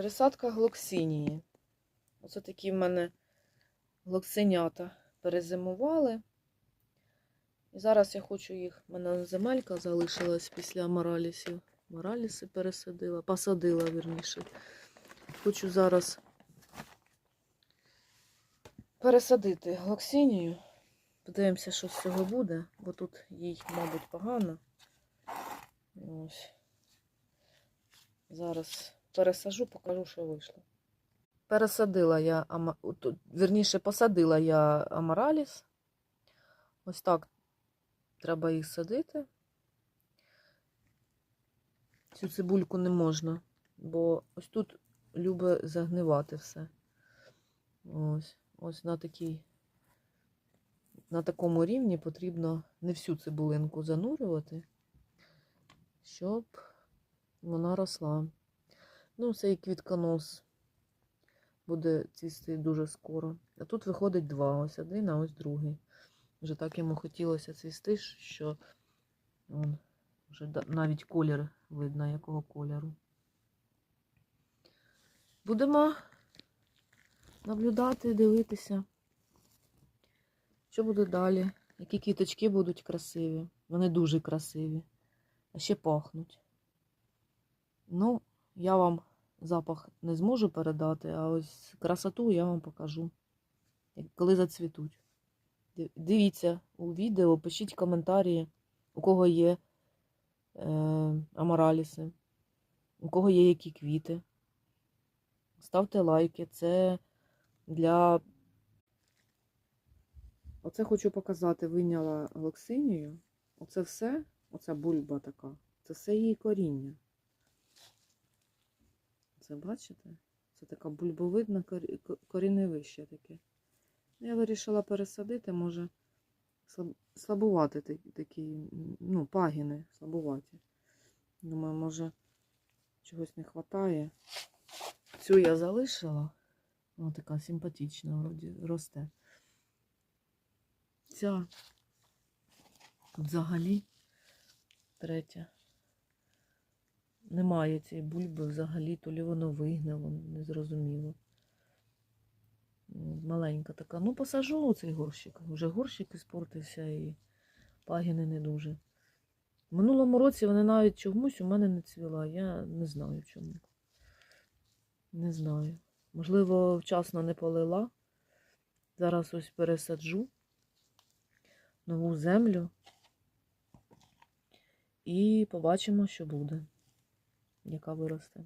Пересадка глоксинії. Оце такі в мене глоксинята перезимували. І зараз я хочу їх, в мене земелька залишилась після моралісів. Мораліси пересадила, посадила, вірніше. Хочу зараз пересадити глоксинію. Подивимося, що з цього буде, бо тут їй, мабуть, погано. Ось. Зараз пересажу, покажу, що вийшло. Пересадила я, вірніше, посадила я амараліс. Ось так треба їх садити. Цю цибульку не можна, бо ось тут любить загнивати все. Ось, ось на такій, на такому рівні потрібно не всю цибулинку занурювати, щоб вона росла. Ну, цей квітконос буде цвісти дуже скоро. А тут виходить два. Ось один, а ось другий. Вже так йому хотілося цвісти, що вон, вже навіть колір видно, якого кольору. Будемо наблюдати, дивитися, що буде далі, які квіточки будуть красиві. Вони дуже красиві, а ще пахнуть. Ну, я вам запах не зможу передати, а ось красоту я вам покажу, коли зацвітуть. Дивіться у відео, пишіть коментарі, у кого є е, амораліси, у кого є які квіти. Ставте лайки. Це для. Оце хочу показати, виняла глоксинію. Оце все, оця бульба така, це все її коріння. Це бачите? Це така бульбовидна коріневище таке. Ну, Я вирішила пересадити, може слабувати такі, ну, пагіни слабуваті. Думаю, може чогось не вистачає. Цю я залишила. Вона така симпатична, вроді росте. Ця тут взагалі третя. Немає цієї бульби взагалі, то лі воно вигнило, незрозуміло. Маленька така. Ну, посажу цей горщик. Вже горщик іспортився і пагіни не дуже. Минулому році вони навіть чомусь у мене не цвіла. Я не знаю чому. Не знаю. Можливо, вчасно не полила. Зараз ось пересаджу нову землю. І побачимо, що буде, яка виросте.